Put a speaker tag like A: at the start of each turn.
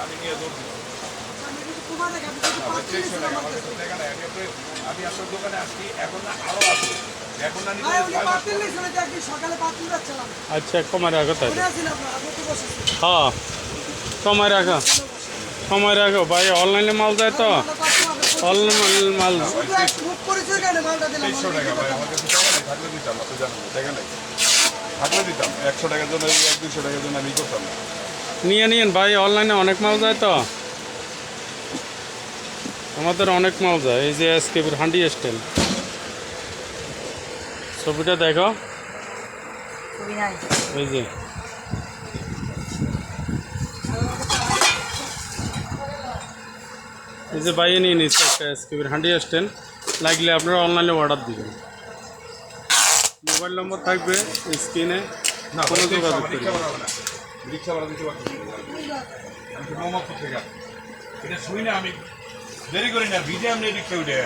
A: আমি নিয়ে দৌড় আমি দোকানে আসছি এখন না আসছি এখন না।
B: সকালে
C: আচ্ছা কমায় রাখো তাই
B: বসেছেন
C: হ্যাঁ সময় রাখো সময় রাখো ভাই অনলাইনে মাল যায় তো মাল
A: টাকা ভাই আমার কাছে টাকা থাকলে দিতাম আপনি জানেন না, থাকলে দিতাম একশো টাকার জন্য এক দুশো টাকার জন্য আমি করতাম না
C: নিয়ে নিন ভাই অনলাইনে অনেক মাল যায় তো। আমাদের অনেক মাল যায় এই যে এসকেবির হান্ডি স্টাইল। ছবিটা দেখো। এই যে। এই যে বাইয়ে নিয়ে নিচ্ছে একটা এসকেবির হান্ডি স্ট্যান্ড লাগলে আপনারা অনলাইনে অর্ডার দিবেন। মোবাইল নম্বর থাকবে স্ক্রিনে
A: না
C: কোনো যোগাযোগ।
A: এটা শুই না আমি দেরি করি না ভিজে আমি রিক্সা উঠে